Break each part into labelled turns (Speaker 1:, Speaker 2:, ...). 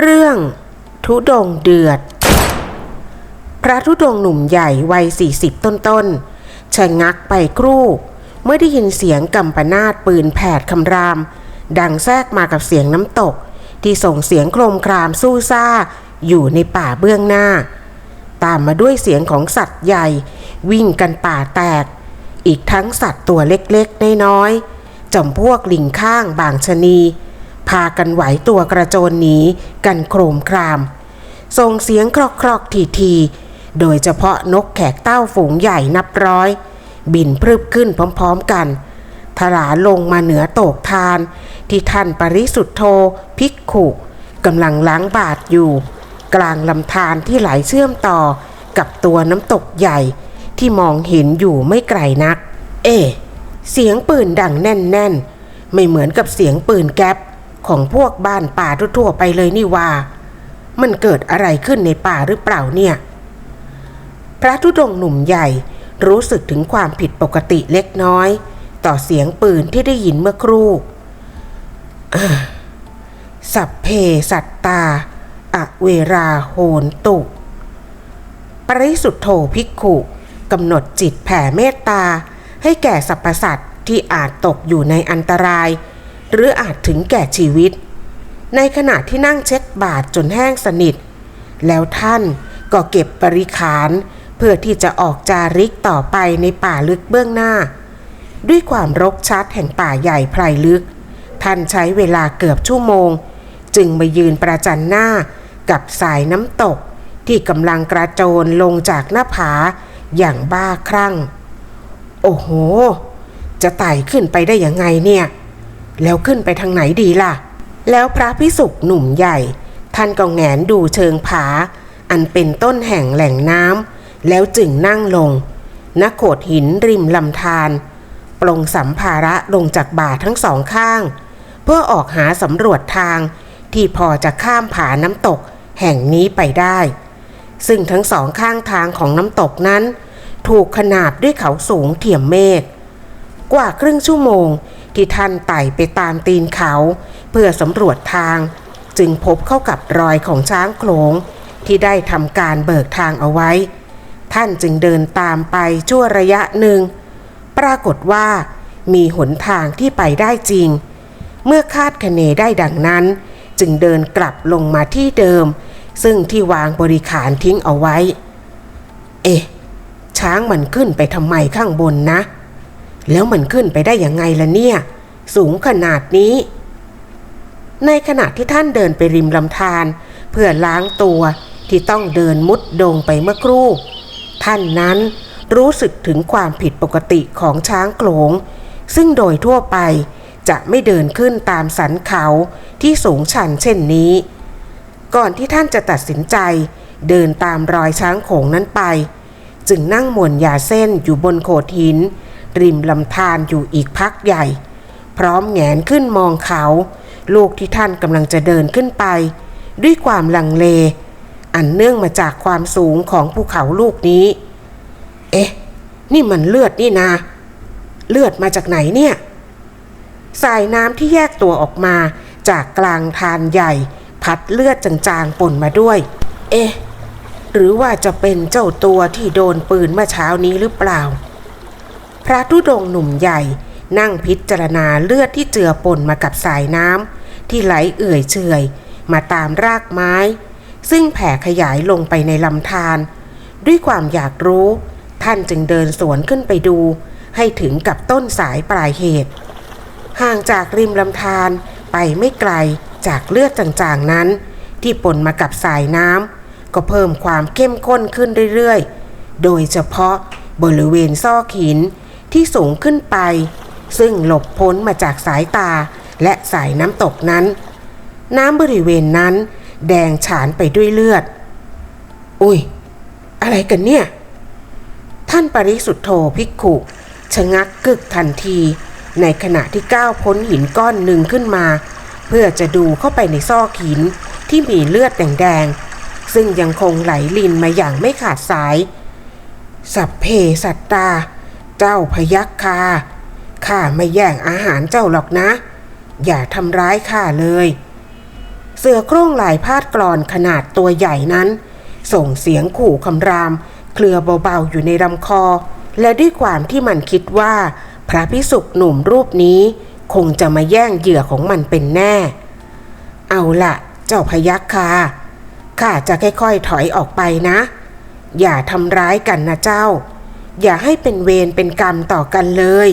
Speaker 1: เรื่อง ทุดงเดือด พระธุดงหนุ่มใหญ่วัยสี่สิบต้นๆชะงักไปครู่ เมื่อได้ยินเสียงกำปนาตปืนแผดคำราม ดังแทรกมากับเสียงน้ำตก ที่ส่งเสียงโครมครามสู้ซ่า อยู่ในป่าเบื้องหน้า ตามมาด้วยเสียงของสัตว์ใหญ่ วิ่งกันป่าแตก อีกทั้งสัตว์ตัวเล็กๆน้อยๆจำพวกลิงข้างบางชะนีากันไหวตัวกระโจนหนีกันโครมคราม ส่งเสียงครอกครอกทีทีโดยเฉพาะนกแขกเต้าฝูงใหญ่นับร้อย บินพรึบขึ้นพร้อมๆกันทลาลงมาเหนือโตกทาน ที่ท่านปริสุทธโธภิกขุกำลังล้างบาทอยู่ กลางลำธารที่ไหลเชื่อมต่อกับตัวน้ำตกใหญ่ ที่มองเห็นอยู่ไม่ไกลนัก เอะเสียงปืนดังแน่นๆ ไม่เหมือนกับเสียงปืนแก๊ป ของพวกบ้านป่าทั่วๆไปเลยนี่ว่า มันเกิดอะไรขึ้นในป่าหรือเปล่าเนี่ย พระธุดงค์หนุ่มใหญ่รู้สึกถึงความผิดปกติเล็กน้อย ต่อเสียงปืนที่ได้ยินเมื่อครู่สัพเพสัตตาอเวราโหนตุ ปริสุทธโธภิกขุกำหนดจิตแผ่เมตตา ให้แก่สรรพสัตว์ที่อาจตกอยู่ในอันตราย หรืออาจถึงแก่ชีวิต ในขณะที่นั่งเช็ดบาทจนแห้งสนิท แล้วท่านก็เก็บบริขารเพื่อที่จะออกจาริกต่อไปในป่าลึกเบื้องหน้า ด้วยความรกชัดแห่งป่าใหญ่ไพรลึก ท่านใช้เวลาเกือบชั่วโมง จึงมายืนประจันหน้ากับสายน้ำตกที่กำลังกระโจนลงจากหน้าผาอย่างบ้าคลั่ง โอ้โห จะไต่ขึ้นไปได้ยังไงเนี่ย แล้วขึ้นไปทางไหนดีล่ะ แล้วพระพิสุกหนุ่มใหญ่ ท่านก็แงนดูเชิงผา อันเป็นต้นแห่งแหล่งน้ำแล้วจึงนั่งลงณโขดหินริมลำธารปลงสัมภาระลงจากบ่าทั้งสองข้าง เพื่อออกหาสำรวจทางที่พอจะข้ามผาน้ำตกแห่งนี้ไปได้ ซึ่งทั้งสองข้างทางของน้ำตกนั้น ถูกขนาบด้วยเขาสูงเทียมเมฆกว่าครึ่งชั่วโมง ที่ท่านไต่ไปตามตีนเขา เพื่อสำรวจทาง จึงพบเข้ากับรอยของช้างโขลงที่ได้ทำการเบิกทางเอาไว้ ท่านจึงเดินตามไปชั่วระยะหนึ่ง ปรากฏว่ามีหนทางที่ไปได้จริง เมื่อคาดคะเนได้ดังนั้น จึงเดินกลับลงมาที่เดิม ซึ่งที่วางบริขารทิ้งเอาไว้ เอ๊ะ ช้างมันขึ้นไปทำไมข้างบนนะ แล้วมันขึ้นไปได้ยังไงล่ะเนี่ย สูงขนาดนี้ ในขณะที่ท่านเดินไปริมลำธารเพื่อล้างตัวที่ต้องเดินมุดดงไปเมื่อครู่ ท่านนั้นรู้สึกถึงความผิดปกติของช้างโขลง ซึ่งโดยทั่วไปจะไม่เดินขึ้นตามสันเขาที่สูงชันเช่นนี้ ก่อนที่ท่านจะตัดสินใจเดินตามรอยช้างโขงนั้นไป จึงนั่งหมวนยาเส้นอยู่บนโขดหิน ริมลำธารอยู่อีกพักใหญ่ พร้อมแงนขึ้นมองเขา ลูกที่ท่านกำลังจะเดินขึ้นไป ด้วยความลังเล อันเนื่องมาจากความสูงของภูเขาลูกนี้ เอ๊ะ นี่มันเลือดนี่นา เลือดมาจากไหนเนี่ยสายน้ำที่แยกตัวออกมาจากกลางทานใหญ่ พัดเลือดจางๆปนมาด้วย เอ๊ะ หรือว่าจะเป็นเจ้าตัวที่โดนปืนเมื่อเช้านี้หรือเปล่า พระธุดงค์หนุ่มใหญ่ นั่งพิจารณาเลือดที่เจือปนมากับสายน้ำที่ไหลเอื่อยเฉยมาตามรากไม้ ซึ่งแผ่ขยายลงไปในลำธารด้วยความอยากรู้ ท่านจึงเดินสวนขึ้นไปดู ให้ถึงกับต้นสายปลายเหตุ ห่างจากริมลำธารไปไม่ไกลจากเลือดจางๆนั้น ที่ปนมากับสายน้ำก็เพิ่มความเข้มข้นขึ้นเรื่อยๆ โดยเฉพาะบริเวณซอกหิน ที่สูงขึ้นไป ซึ่งหลบพ้นมาจากสายตาและสายน้ำตกนั้น น้ำบริเวณนั้น แดงฉานไปด้วยเลือด อุ้ย อะไรกันเนี่ย ท่านปริสุทธโธภิกขุชะงักกึกทันที ในขณะที่ก้าวพ้นหินก้อนหนึ่งขึ้นมา เพื่อจะดูเข้าไปในซอกหินที่มีเลือดแดงๆซึ่งยังคงไหลลินมาอย่างไม่ขาดสาย สัพเพสัตตา เจ้าพยักคาข้าไม่แย่งอาหารเจ้าหรอกนะ อย่าทำร้ายข้าเลย เสือโคร่งหลายพาดกรอนขนาดตัวใหญ่นั้น ส่งเสียงขู่คำราม เคลือเบาๆอยู่ในลำคอ และด้วยความที่มันคิดว่า พระพิสุกหนุ่มรูปนี้ คงจะมาแย่งเหยื่อของมันเป็นแน่ เอาละเจ้าพยักคาข้าจะค่อยๆถอยออกไปนะ อย่าทำร้ายกันนะเจ้า อย่าให้เป็นเวรเป็นกรรมต่อกันเลย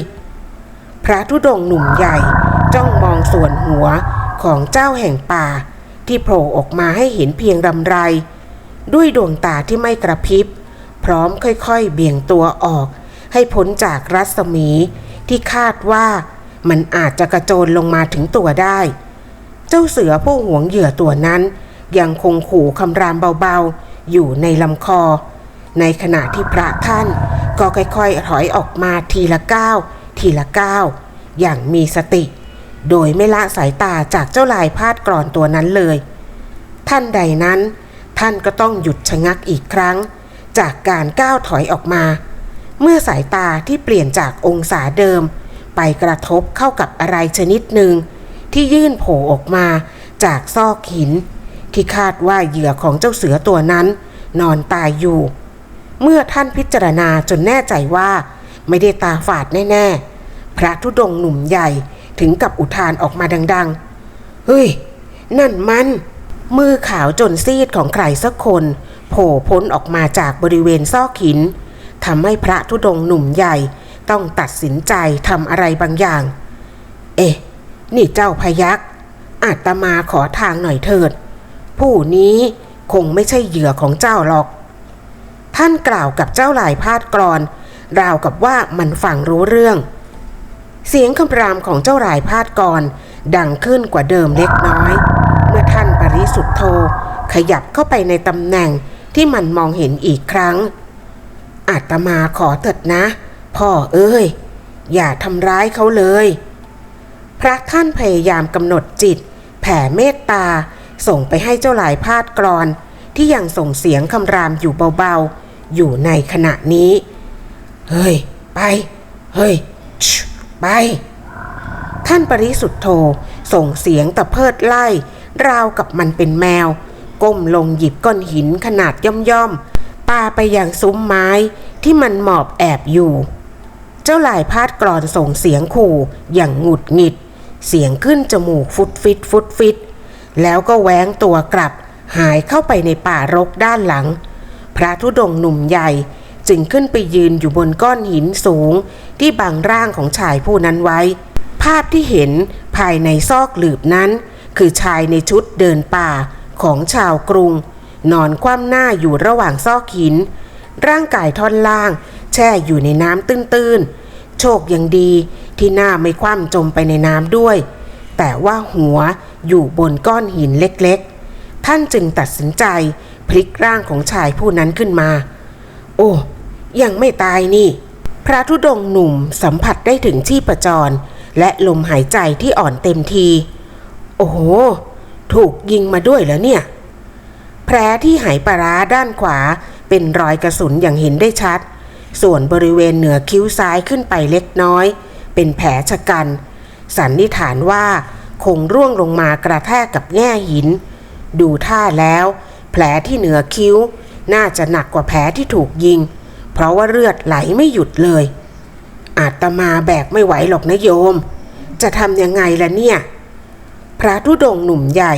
Speaker 1: พระธุดงหนุ่มใหญ่ จ้องมองส่วนหัวของเจ้าแห่งป่า ที่โผล่ออกมาให้เห็นเพียงรำไร ด้วยดวงตาที่ไม่กระพริบ พร้อมค่อยๆ เบี่ยงตัวออก ให้พ้นจากรัศมีที่คาดว่ามันอาจจะกระโจนลงมาถึงตัวได้ เจ้าเสือผู้หวงเหยื่อตัวนั้น ยังคงขู่คำรามเบาๆ อยู่ในลำคอ ในขณะที่พระท่าน ก็ค่อยๆถอยออกมาทีละก้าวทีละก้าวอย่างมีสติ โดยไม่ละสายตาจากเจ้าลายพาดกรอนตัวนั้นเลย ท่านใดนั้น ท่านก็ต้องหยุดชะงักอีกครั้ง จากการก้าวถอยออกมา เมื่อสายตาที่เปลี่ยนจากองศาเดิม ไปกระทบเข้ากับอะไรชนิดหนึ่ง ที่ยื่นโผล่ออกมาจากซอกหิน ที่คาดว่าเหยื่อของเจ้าเสือตัวนั้น นอนตายอยู่ เมื่อท่านพิจารณาจนแน่ใจว่า ไม่ได้ตาฝาดแน่ ๆ พระธุดงค์หนุ่มใหญ่ถึงกับอุทานออกมาดัง ๆ เฮ้ย นั่นมัน มือขาวจนซีดของใครสักคน โผล่พ้นออกมาจากบริเวณซอกหินทำให้พระธุดงค์หนุ่มใหญ่ต้องตัดสินใจทำอะไรบางอย่าง เอ๊ะ นี่เจ้าพยักษ์อาตมาขอทางหน่อยเถิด ผู้นี้คงไม่ใช่เหยื่อของเจ้าหรอก ท่านกล่าวกับเจ้าหลายพาดกรอน ราวกับว่ามันฟังรู้เรื่อง เสียงคำรามของเจ้าหลายพาดกรดังขึ้นกว่าเดิมเล็กน้อย เมื่อท่านปริสุทธโธขยับเข้าไปในตำแหน่งที่มันมองเห็นอีกครั้ง อาตมาขอเถิดนะ พ่อเอ้ย อย่าทำร้ายเขาเลย พระท่านพยายามกำหนดจิต แผ่เมตตาส่งไปให้เจ้าหลายพาดกรอนที่ยังส่งเสียงคำรามอยู่เบาๆ อยู่ในขณะนี้ เฮ้ย ไป เฮ้ย ไป ท่านปริสุทธโธส่งเสียงตะเพิดไล่ ราวกับมันเป็นแมว ก้มลงหยิบก้อนหินขนาดย่อมๆปาไปยังซุ้มไม้ที่มันหมอบแอบอยู่ เจ้าหลายพาดกรอนส่งเสียงขู่อย่างหงุดหงิด เสียงขึ้นจมูกฟุดฟิตฟุดฟิตแล้วก็แหวงตัวกลับหายเข้าไปในป่ารกด้านหลัง พระธุดงค์หนุ่มใหญ่จึงขึ้นไปยืนอยู่บนก้อนหินสูง ที่บังร่างของชายผู้นั้นไว้ ภาพที่เห็นภายในซอกหลืบนั้น คือชายในชุดเดินป่าของชาวกรุง นอนคว่ำหน้าอยู่ระหว่างซอกหิน ร่างกายท่อนล่าง แช่อยู่ในน้ำตื้นๆ โชคยังดีที่หน้าไม่คว่ำจมไปในน้ำด้วย แต่ว่าหัวอยู่บนก้อนหินเล็กๆ ท่านจึงตัดสินใจ พลิกร่างของชายผู้นั้นขึ้นมา โอ้ ยังไม่ตายนี่ พระธุดงค์หนุ่มสัมผัสได้ถึงชีพจร และลมหายใจที่อ่อนเต็มที โอ้โห ถูกยิงมาด้วยแล้วเนี่ย แผลที่ไหปลาร้าด้านขวาเป็นรอยกระสุนอย่างเห็นได้ชัด ส่วนบริเวณเหนือคิ้วซ้ายขึ้นไปเล็กน้อย เป็นแผลชะกัน สันนิษฐานว่าคงร่วงลงมากระแทกกับแง่หิน ดูท่าแล้ว แผลที่เหนือคิ้ว น่าจะหนักกว่าแผลที่ถูกยิง เพราะว่าเลือดไหลไม่หยุดเลย อาตมาแบกไม่ไหวหรอกนะโยม จะทำยังไงล่ะเนี่ย พระธุดงหนุ่มใหญ่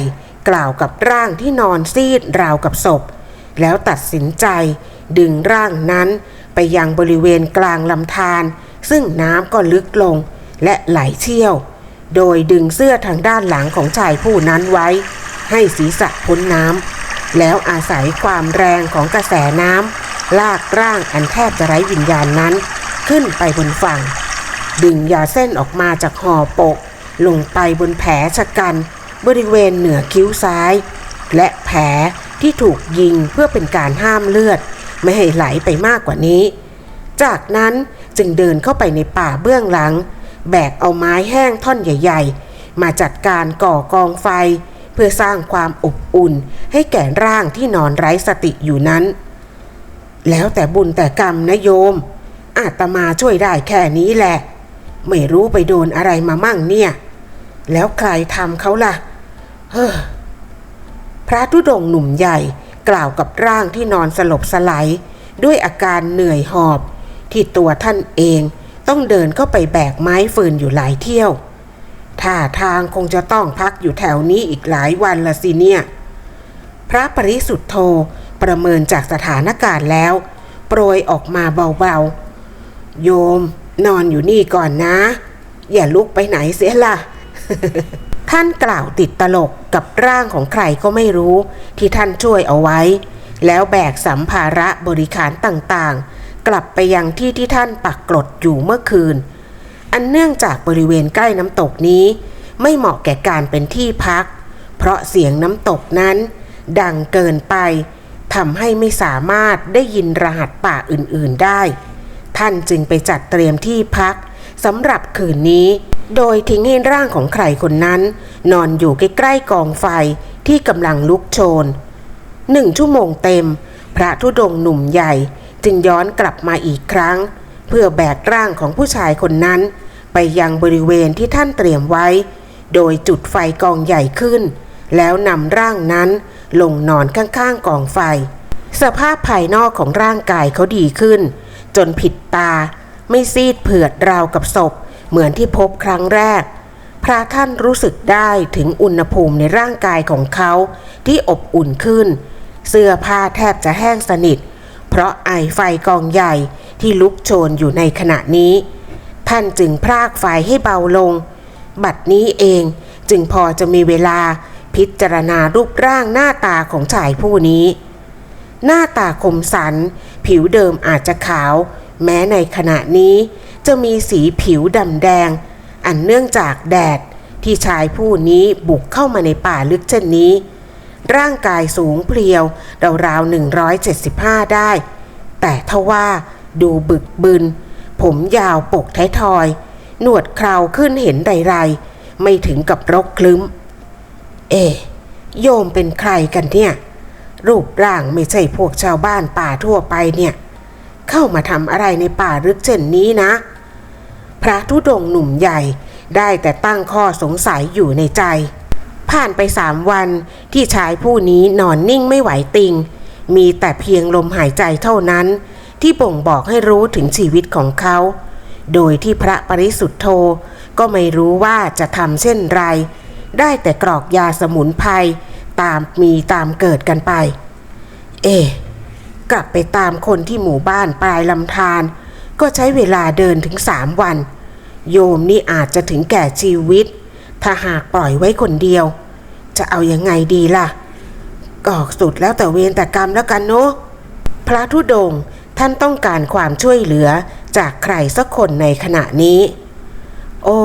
Speaker 1: กล่าวกับร่างที่นอนซีดราวกับศพ แล้วตัดสินใจดึงร่างนั้นไปยังบริเวณกลางลำธารซึ่งน้ำก็ลึกลงและไหลเชี่ยว โดยดึงเสื้อทางด้านหลังของชายผู้นั้นไว้ ให้ศีรษะพ้นน้ำ แล้วอาศัยความแรงของกระแสน้ำลากร่างอันแทบจะไร้วิญญาณนั้น ขึ้นไปบนฝั่ง ดึงยาเส้นออกมาจากห่อปก ลงไปบนแผลชะกัน บริเวณเหนือคิ้วซ้าย และแผลที่ถูกยิงเพื่อเป็นการห้ามเลือด ไม่ให้ไหลไปมากกว่านี้ จากนั้นจึงเดินเข้าไปในป่าเบื้องหลัง แบกเอาไม้แห้งท่อนใหญ่ ๆ มาจัดการก่อกองไฟ เพื่อสร้างความอบอุ่น ให้แก่ร่างที่นอนไร้สติอยู่นั้น แล้วแต่บุญแต่กรรมนะโยม อาตมาช่วยได้แค่นี้แหละ ไม่รู้ไปโดนอะไรมามั่งเนี่ย แล้วใครทำเขาล่ะ เฮ้อพระธุดงค์หนุ่มใหญ่กล่าวกับร่างที่นอนสลบสลายด้วยอาการเหนื่อยหอบ ที่ตัวท่านเองต้องเดินเข้าไปแบกไม้ฟืนอยู่หลายเที่ยว ท่าทางคงจะต้องพักอยู่แถวนี้อีกหลายวันละสิเนี่ย พระปริสุทธโธประเมินจากสถานการณ์แล้ว โปรยออกมาเบาๆ โยมนอนอยู่นี่ก่อนนะ อย่าลุกไปไหนเสียล่ะ ท่านกล่าวติดตลกกับร่างของใครก็ไม่รู้ ที่ท่านช่วยเอาไว้ แล้วแบกสัมภาระบริขารต่างๆ กลับไปยังที่ที่ท่านปักกลดอยู่เมื่อคืน อันเนื่องจากบริเวณใกล้น้ำตกนี้ ไม่เหมาะแก่การเป็นที่พัก เพราะเสียงน้ำตกนั้น ดังเกินไปทำให้ไม่สามารถได้ยินรหัสป่าอื่นๆได้ ท่านจึงไปจัดเตรียมที่พักสำหรับคืนนี้ โดยทิ้งให้ร่างของใครคนนั้น นอนอยู่ใกล้ๆกองไฟที่กำลังลุกโชนหนึ่งชั่วโมงเต็ม พระธุดงค์หนุ่มใหญ่จึงย้อนกลับมาอีกครั้ง เพื่อแบกร่างของผู้ชายคนนั้น ไปยังบริเวณที่ท่านเตรียมไว้ โดยจุดไฟกองใหญ่ขึ้น แล้วนำร่างนั้นลงนอนข้างๆกองไฟ สภาพภายนอกของร่างกายเขาดีขึ้น จนผิดตา ไม่ซีดเผือดราวกับศพ เหมือนที่พบครั้งแรก พระท่านรู้สึกได้ถึงอุณหภูมิในร่างกายของเขาที่อบอุ่นขึ้น เสื้อผ้าแทบจะแห้งสนิท เพราะไอไฟกองใหญ่ที่ลุกโชนอยู่ในขณะนี้ ท่านจึงพรากไฟให้เบาลง บัดนี้เองจึงพอจะมีเวลาพิจารณารูปร่างหน้าตาของชายผู้นี้ หน้าตาคมสัน ผิวเดิมอาจจะขาว แม้ในขณะนี้จะมีสีผิวดำแดง อันเนื่องจากแดดที่ชายผู้นี้บุกเข้ามาในป่าลึกเช่นนี้ ร่างกายสูงเพรียวราวๆ175 ได้ แต่ทว่าดูบึกบึน ผมยาวปกท้ายทอย หนวดคราวขึ้นเห็นไรๆ ไม่ถึงกับรกคลึ้ม เอะโยมเป็นใครกันเนี่ย รูปร่างไม่ใช่พวกชาวบ้านป่าทั่วไปเนี่ย เข้ามาทำอะไรในป่าลึกเช่นนี้นะ พระธุดงค์หนุ่มใหญ่ได้แต่ตั้งข้อสงสัยอยู่ในใจ ผ่านไปสามวันที่ชายผู้นี้นอนนิ่งไม่ไหวติง มีแต่เพียงลมหายใจเท่านั้น ที่บ่งบอกให้รู้ถึงชีวิตของเขา โดยที่พระปริสุทธโธก็ไม่รู้ว่าจะทำเช่นไร ได้แต่กรอกยาสมุนไพรตามมีตามเกิดกันไป เอะกลับไปตามคนที่หมู่บ้านปลายลำธารก็ใช้เวลาเดินถึงสามวัน โยมนี่อาจจะถึงแก่ชีวิต ถ้าหากปล่อยไว้คนเดียว จะเอาอยังไงดีล่ะกอกสุดแล้วแต่เวรแต่กรรมแล้วกันเนาะพระธุดง ท่านต้องการความช่วยเหลือจากใครสักคนในขณะนี้ โอ้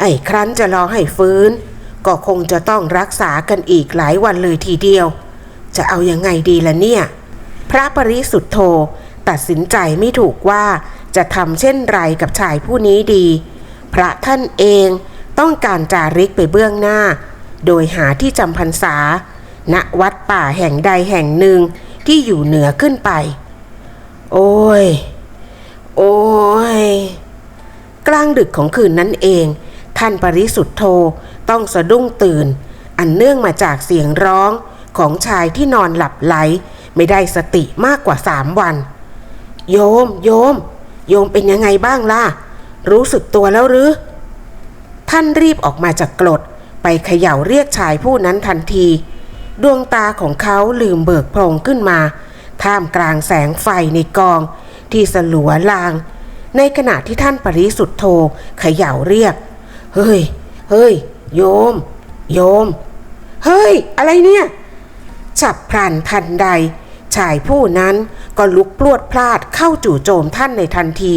Speaker 1: ไอ้ครั้นจะรอให้ฟื้น ก็คงจะต้องรักษากันอีกหลายวันเลยทีเดียว จะเอายังไงดีล่ะเนี่ย พระปริสุทธโธตัดสินใจไม่ถูกว่าจะทำเช่นไรกับชายผู้นี้ดี พระท่านเองต้องการจาริกไปเบื้องหน้า โดยหาที่จำพรรษา ณวัดป่าแห่งใดแห่งหนึ่งที่อยู่เหนือขึ้นไป โอ้ย โอ้ย กลางดึกของคืนนั้นเอง ท่านปริสุทธโธต้องสะดุ้งตื่น อันเนื่องมาจากเสียงร้องของชายที่นอนหลับไหล ไม่ได้สติมากกว่าสามวัน โยม โยม โยมเป็นยังไงบ้างล่ะ รู้สึกตัวแล้วหรือ ท่านรีบออกมาจากกรดไปเขย่าเรียกชายผู้นั้นทันที ดวงตาของเขาลืมเบิกโพลงขึ้นมา ท่ามกลางแสงไฟในกอง ที่สลัวลาง ในขณะที่ท่านปริสุทธโธเขย่าเรียก เฮ้ย เฮ้ย โยม โยม เฮ้ย อะไรเนี่ย ฉับพลันทันใด ชายผู้นั้นก็ลุกพลวดพลาดเข้าจู่โจมท่านในทันที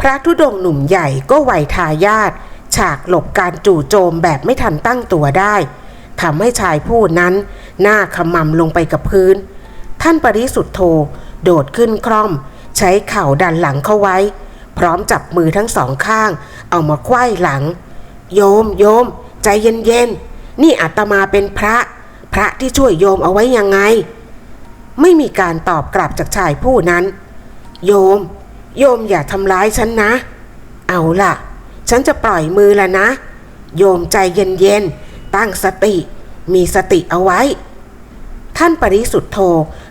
Speaker 1: พระธุดงค์หนุ่มใหญ่ก็ไหวทายาทฉากหลบการจู่โจมแบบไม่ทันตั้งตัวได้ทำให้ชายผู้นั้นหน้าขมำลงไปกับพื้น ท่านปริสุทธโธโดดขึ้นคร่อม ใช้เข่าดันหลังเข้าไว้ พร้อมจับมือทั้งสองข้าง เอามาควายหลัง โยมโยม ใจเย็นๆ นี่อาตมาเป็นพระ พระที่ช่วยโยมเอาไว้ยังไง ไม่มีการตอบกลับจากชายผู้นั้น โยม โยมอย่าทำร้ายฉันนะ เอาล่ะ ฉันจะปล่อยมือแล้วนะ โยมใจเย็นๆ ตั้งสติ มีสติเอาไว้ท่านปริสุทธโธ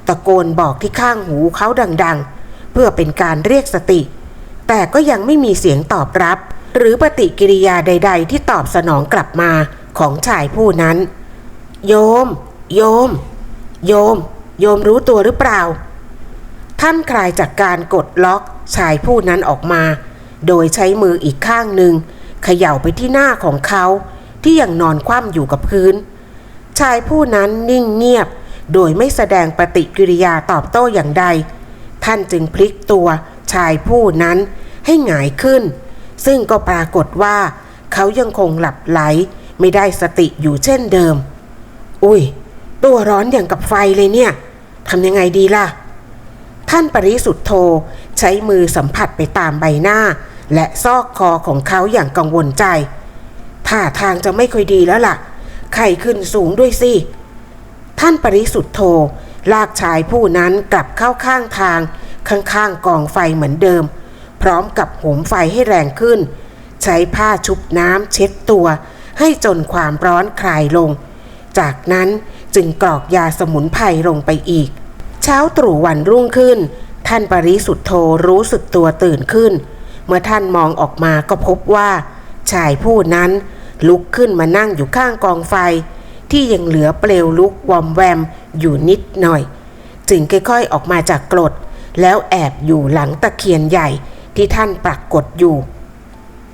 Speaker 1: ตะโกนบอกที่ข้างหูเขาดังๆ เพื่อเป็นการเรียกสติ แต่ก็ยังไม่มีเสียงตอบรับ หรือปฏิกิริยาใด ๆ ที่ตอบสนองกลับมาของชายผู้นั้น โยม โยม โยม โยมรู้ตัวหรือเปล่า ท่านคลายจากการกดล็อกชายผู้นั้นออกมา โดยใช้มืออีกข้างหนึ่งเขย่าไปที่หน้าของเขาที่ยังนอนคว่ำอยู่กับพื้น ชายผู้นั้นนิ่งเงียบ โดยไม่แสดงปฏิกิริยาตอบโต้อย่างใด ท่านจึงพลิกตัวชายผู้นั้นให้หงายขึ้น ซึ่งก็ปรากฏว่า เขายังคงหลับไหลไม่ได้สติอยู่เช่นเดิม อุ้ย ตัวร้อนอย่างกับไฟเลยเนี่ยทำยังไงดีล่ะ ท่านปริสุทธโธใช้มือสัมผัสไปตามใบหน้า และซอกคอของเขาอย่างกังวลใจท่าทางจะไม่ค่อยดีแล้วล่ะ ไข้ขึ้นสูงด้วยสิ ท่านปริสุทธโธลากชายผู้นั้นกลับเข้าข้างทาง ข้างๆกองไฟเหมือนเดิม พร้อมกับโหมไฟให้แรงขึ้น ใช้ผ้าชุบน้ำเช็ดตัว ให้จนความร้อนคลายลง จากนั้นจึงกรอกยาสมุนไพรลงไปอีก เช้าตรู่วันรุ่งขึ้น ท่านปริสุทธโธรู้สึกตัวตื่นขึ้น เมื่อท่านมองออกมาก็พบว่า ชายผู้นั้นลุกขึ้นมานั่งอยู่ข้างกองไฟ ที่ยังเหลือเปลวลุกวอมแวมอยู่นิดหน่อย จึงค่อยๆออกมาจากกรด แล้วแอบอยู่หลังตะเคียนใหญ่ที่ท่านปรากฏอยู่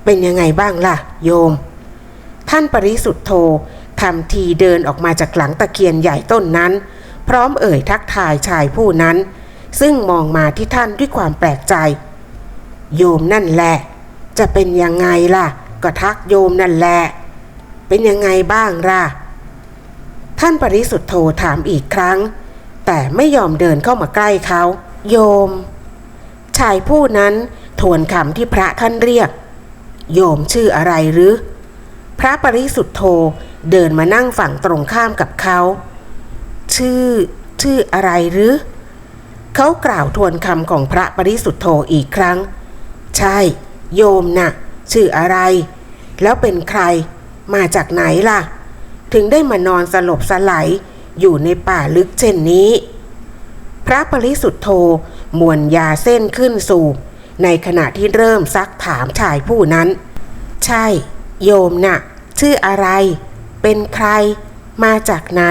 Speaker 1: เป็นยังไงบ้างล่ะ โยม ท่านปริสุทธโธทำทีเดินออกมาจากหลังตะเคียนใหญ่ต้นนั้น พร้อมเอ่ยทักทายชายผู้นั้น ซึ่งมองมาที่ท่านด้วยความแปลกใจ โยมนั่นแหละ จะเป็นยังไงล่ะ ก็ทักโยมนั่นแหละ เป็นยังไงบ้างล่ะ ท่านปริสุทธโธถามอีกครั้ง แต่ไม่ยอมเดินเข้ามาใกล้เขา โยม ชายผู้นั้นทวนคำที่พระท่านเรียก โยมชื่ออะไรหรือ พระปริสุทธโธเดินมานั่งฝั่งตรงข้ามกับเขา ชื่อ ชื่ออะไรหรือ เขากล่าวทวนคำของพระปริสุทธโธอีกครั้ง ใช่ โยมน่ะ ชื่ออะไร แล้วเป็นใคร มาจากไหนล่ะ ถึงได้มานอนสลบสลายอยู่ในป่าลึกเช่นนี้ พระปริสุทธโธมวนยาเส้นขึ้นสูบ ในขณะที่เริ่มซักถามชายผู้นั้น ใช่ โยมน่ะ ชื่ออะไร เป็นใคร มาจากไหน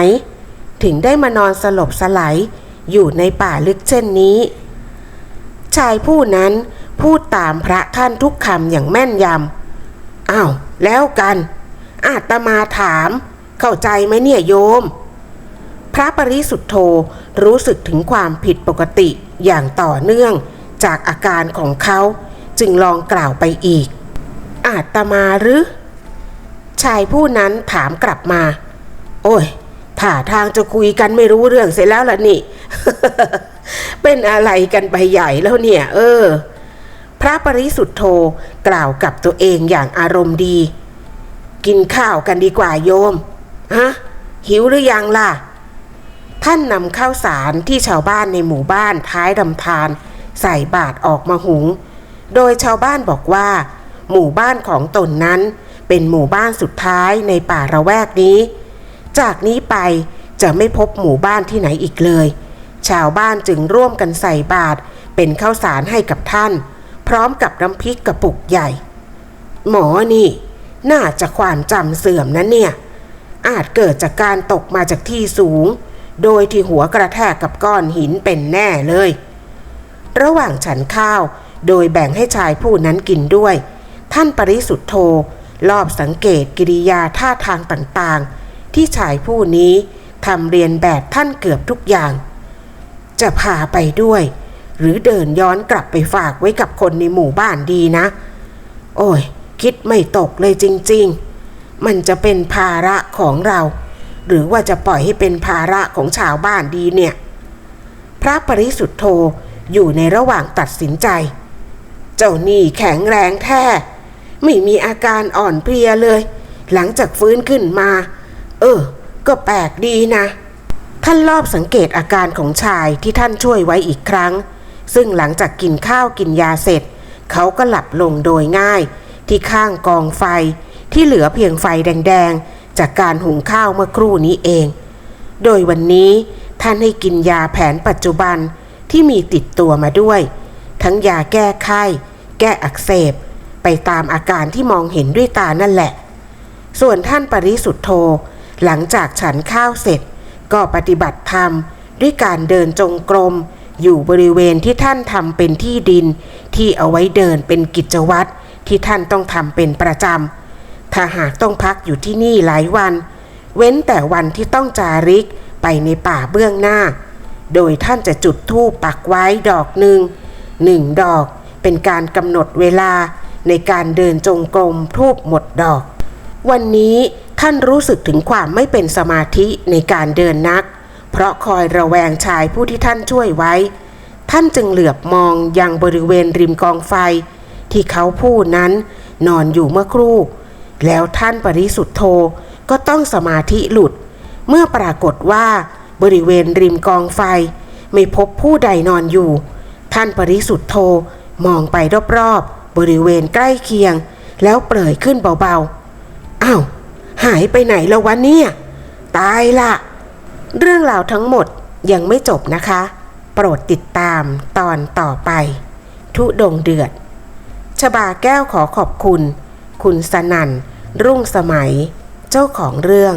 Speaker 1: ถึงได้มานอนสลบสลายอยู่ในป่าลึกเช่นนี้ ชายผู้นั้นพูดตามพระท่านทุกคำอย่างแม่นยำอ้าว แล้วกัน อาตมาถาม เข้าใจไหมเนี่ยโยม พระปริสุทธโธรู้สึกถึงความผิดปกติอย่างต่อเนื่องจากอาการของเขาจึงลองกล่าวไปอีก อาตมาหรือ ชายผู้นั้นถามกลับมา โอ้ยท่าทางจะคุยกันไม่รู้เรื่องเสร็จแล้วล่ะนี่ เป็นอะไรกันไปใหญ่แล้วเนี่ย เออ พระปริสุทธโธกล่าวกับตัวเองอย่างอารมณ์ดี กินข้าวกันดีกว่าโยม ฮะหิวหรือยังล่ะ ท่านนำข้าวสารที่ชาวบ้านในหมู่บ้านท้ายลำธารใส่บาตรออกมาหุง โดยชาวบ้านบอกว่า หมู่บ้านของตนนั้น เป็นหมู่บ้านสุดท้ายในป่าระแวกนี้ จากนี้ไปจะไม่พบหมู่บ้านที่ไหนอีกเลย ชาวบ้านจึงร่วมกันใส่บาตรเป็นข้าวสารให้กับท่าน พร้อมกับน้ำพริกกระปุกใหญ่ หมอนี่ น่าจะความจำเสื่อมนะเนี่ย อาจเกิดจากการตกมาจากที่สูง โดยที่หัวกระแทกกับก้อนหินเป็นแน่เลย ระหว่างฉันข้าวโดยแบ่งให้ชายผู้นั้นกินด้วย ท่านปริสุทธโธรอบสังเกตกิริยาท่าทางต่างๆ ที่ชายผู้นี้ทำเรียนแบบท่านเกือบทุกอย่าง จะพาไปด้วย หรือเดินย้อนกลับไปฝากไว้กับคนในหมู่บ้านดีนะ โอ้ย คิดไม่ตกเลยจริง ๆ มันจะเป็นภาระของเรา หรือว่าจะปล่อยให้เป็นภาระของชาวบ้านดีเนี่ย พระปริสุทธโธอยู่ในระหว่างตัดสินใจ เจ้านี่แข็งแรงแท้ ไม่มีอาการอ่อนเพลียเลย หลังจากฟื้นขึ้นมา เออ ก็แปลกดีนะ ท่านรอบสังเกตอาการของชายที่ท่านช่วยไว้อีกครั้ง ซึ่งหลังจากกินข้าวกินยาเสร็จ เขาก็หลับลงโดยง่ายที่ข้างกองไฟ ที่เหลือเพียงไฟแดงๆ จากการหุงข้าวเมื่อครู่นี้เอง โดยวันนี้ท่านให้กินยาแผนปัจจุบันที่มีติดตัวมาด้วย ทั้งยาแก้ไข้ แก้อักเสบ ไปตามอาการที่มองเห็นด้วยตานั่นแหละ ส่วนท่านปริสุทธโธหลังจากฉันข้าวเสร็จ ก็ปฏิบัติธรรมด้วยการเดินจงกรม อยู่บริเวณที่ท่านทำเป็นที่ดิน ที่เอาไว้เดินเป็นกิจวัตรที่ท่านต้องทำเป็นประจำ ถ้าหากต้องพักอยู่ที่นี่หลายวัน เว้นแต่วันที่ต้องจาริกไปในป่าเบื้องหน้า โดยท่านจะจุดธูปปักไว้ดอกหนึ่งหนึ่งดอกเป็นการกำหนดเวลาในการเดินจงกรมทูบหมดดอก วันนี้ท่านรู้สึกถึงความไม่เป็นสมาธิในการเดินนัก เพราะคอยระแวงชายผู้ที่ท่านช่วยไว้ ท่านจึงเหลือบมองยังบริเวณริมกองไฟ ที่เขาผู้นั้นนอนอยู่เมื่อครู่ แล้วท่านปริสุทธโธก็ต้องสมาธิหลุด เมื่อปรากฏว่าบริเวณริมกองไฟ ไม่พบผู้ใดนอนอยู่ ท่านปริสุทธโธมองไปรอบๆบริเวณใกล้เคียง แล้วเปรยขึ้นเบาๆอ้าวหายไปไหนแล้ววะเนี่ย ตายละเรื่องราวทั้งหมดยังไม่จบนะคะ โปรดติดตามตอนต่อไป ทุดงเดือด ชบาแก้วขอขอบคุณ คุณสนัน รุ่งสมัย เจ้าของเรื่อง